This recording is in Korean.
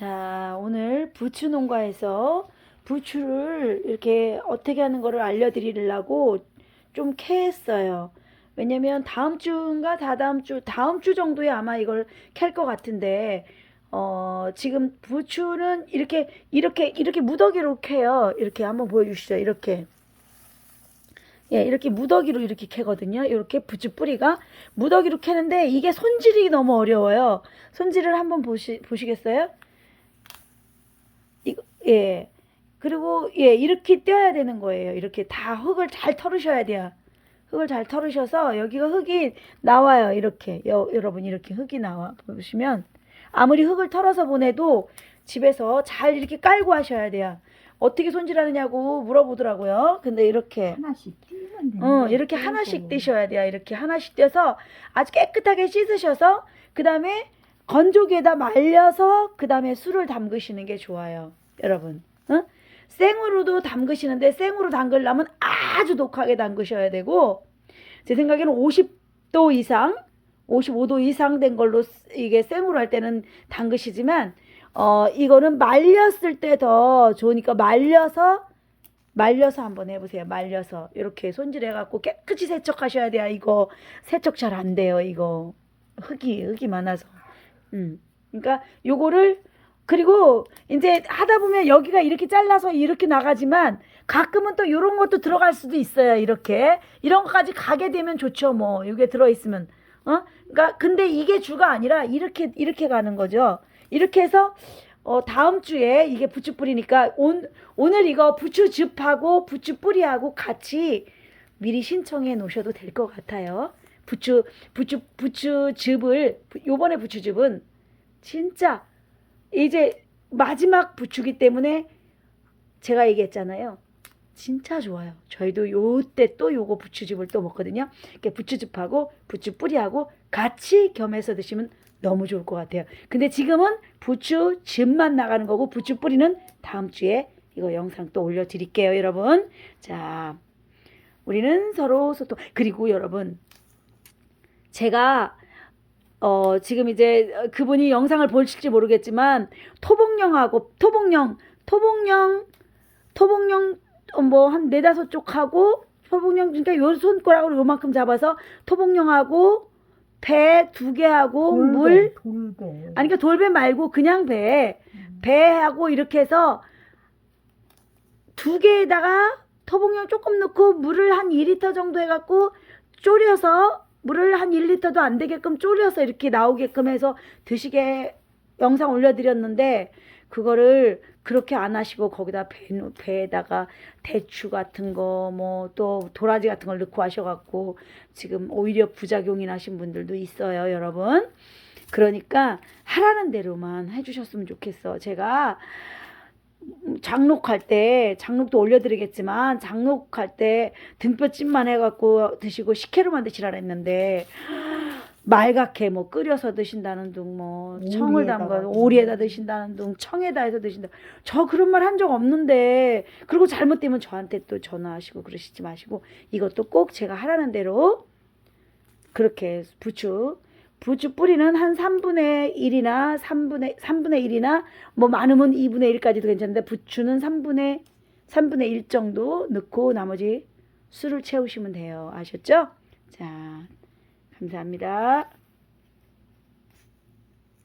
자, 오늘 부추 농가에서 부추를 이렇게 어떻게 하는 거를 알려드리려고 좀 캐했어요. 왜냐면 다음 주인가 다다음 주, 다음 주 정도에 아마 이걸 캘 것 같은데, 어, 지금 부추는 이렇게, 이렇게, 이렇게 무더기로 캐요. 이렇게 한번 보여주시죠. 이렇게. 예, 이렇게 무더기로 이렇게 캐거든요. 이렇게 부추 뿌리가 무더기로 캐는데 이게 손질이 너무 어려워요. 손질을 한번 보시, 보시겠어요? 예. 그리고, 예, 이렇게 떼어야 되는 거예요. 이렇게 다 흙을 잘 털으셔야 돼요. 흙을 잘 털으셔서 여기가 흙이 나와요. 이렇게. 여, 여러분, 이렇게 흙이 나와. 보시면. 아무리 흙을 털어서 보내도 집에서 잘 이렇게 깔고 하셔야 돼요. 어떻게 손질하느냐고 물어보더라고요. 근데 이렇게. 하나씩 어, 이렇게 하나씩 떼셔야 돼요. 이렇게 하나씩 떼서 아주 깨끗하게 씻으셔서 그 다음에 건조기에다 말려서 그 다음에 술을 담그시는 게 좋아요. 여러분. 응? 생으로도 담그시는데 생으로 담그려면 아주 독하게 담그셔야 되고 제 생각에는 50도 이상 55도 이상 된 걸로 쓰- 이게 생으로 할 때는 담그시지만 어 이거는 말렸을 때 더 좋으니까 말려서 말려서 한번 해보세요. 말려서 이렇게 손질해갖고 깨끗이 세척하셔야 돼요. 이거 세척 잘 안 돼요. 이거 흙이 흙이 많아서. 음. 그러니까 요거를 그리고 이제 하다 보면 여기가 이렇게 잘라서 이렇게 나가지만 가끔은 또 이런 것도 들어갈 수도 있어요. 이렇게 이런 것까지 가게 되면 좋죠. 뭐 이게 들어 있으면 어? 그러니까 근데 이게 주가 아니라 이렇게 이렇게 가는 거죠. 이렇게 해서 어, 다음 주에 이게 부추 뿌리니까 온, 오늘 이거 부추즙하고 부추 뿌리하고 같이 미리 신청해 놓으셔도 될 것 같아요. 부추, 부추, 부추즙을, 부- 요번에 부추즙은 진짜 이제 마지막 부추기 때문에 제가 얘기했잖아요. 진짜 좋아요. 저희도 요때 또 요거 부추즙을 또 먹거든요. 이렇게 부추즙하고 부추 뿌리하고 같이 겸해서 드시면 너무 좋을 것 같아요. 근데 지금은 부추즙만 나가는 거고 부추 뿌리는 다음 주에 이거 영상 또 올려드릴게요, 여러분. 자, 우리는 서로 소통. 그리고 여러분, 제가 어, 지금 이제 그분이 영상을 보실지 모르겠지만 토봉령하고 토봉령, 토봉령, 토봉령 뭐 한 네다섯 쪽 하고 토봉령 그러니까 요 손가락으로 요만큼 잡아서 토봉령하고 배 두 개 하고 물. 돌배. 아니 그러니까 돌배 말고 그냥 배. 배하고 이렇게 해서 두 개에다가 토봉령 조금 넣고 물을 한 2리터 정도 해갖고 졸여서 물을 한 1리터도 안 되게끔 졸여서 이렇게 나오게끔 해서 드시게 영상 올려드렸는데 그거를 그렇게 안 하시고 거기다 배, 배에다가 대추 같은 거 뭐 또 도라지 같은 걸 넣고 하셔갖고 지금 오히려 부작용이 나신 분들도 있어요 여러분. 그러니까 하라는 대로만 해주셨으면 좋겠어. 제가 장록할 때 장록도 올려드리겠지만 장록할 때 등뼈찜만 해갖고 드시고 식혜로만 드시라 했는데 말갛게 뭐 끓여서 드신다는 둥 뭐 청을 담가. 오리에다 드신다는 둥 청에다 해서 드신다 저 그런 말 한 적 없는데 그리고 잘못되면 저한테 또 전화하시고 그러시지 마시고 이것도 꼭 제가 하라는 대로 그렇게 부추 부추 뿌리는 한 3분의 1이나 3분의 3분의 1이나 뭐 많으면 2분의 1까지도 괜찮은데 부추는 3분의 3분의 1 정도 넣고 나머지 술을 채우시면 돼요. 아셨죠? 자, 감사합니다.